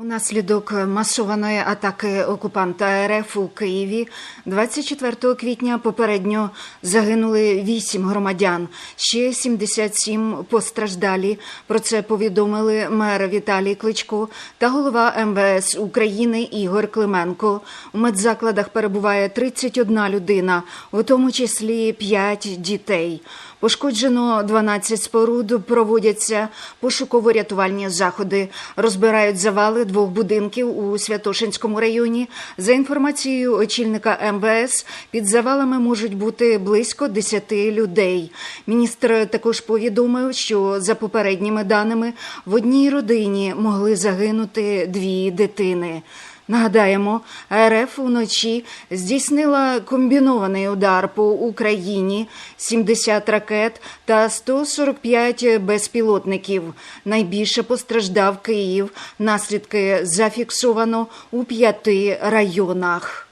Унаслідок масованої атаки окупанта РФ у Києві 24 квітня попередньо загинули 8 громадян, ще 77 постраждалі. Про це повідомили мер Віталій Кличко та голова МВС України Ігор Клименко. У медзакладах перебуває 31 людина, у тому числі 5 дітей. Пошкоджено 12 споруд, проводяться пошуково-рятувальні заходи, розбирають завали двох будинків у Святошинському районі. За інформацією очільника МВС, під завалами можуть бути близько 10 людей. Міністр також повідомив, що за попередніми даними в одній родині могли загинути дві дитини. Нагадаємо, РФ вночі здійснила комбінований удар по Україні 70 ракет та 145 безпілотників. Найбільше постраждав Київ. Наслідки зафіксовано у п'яти районах.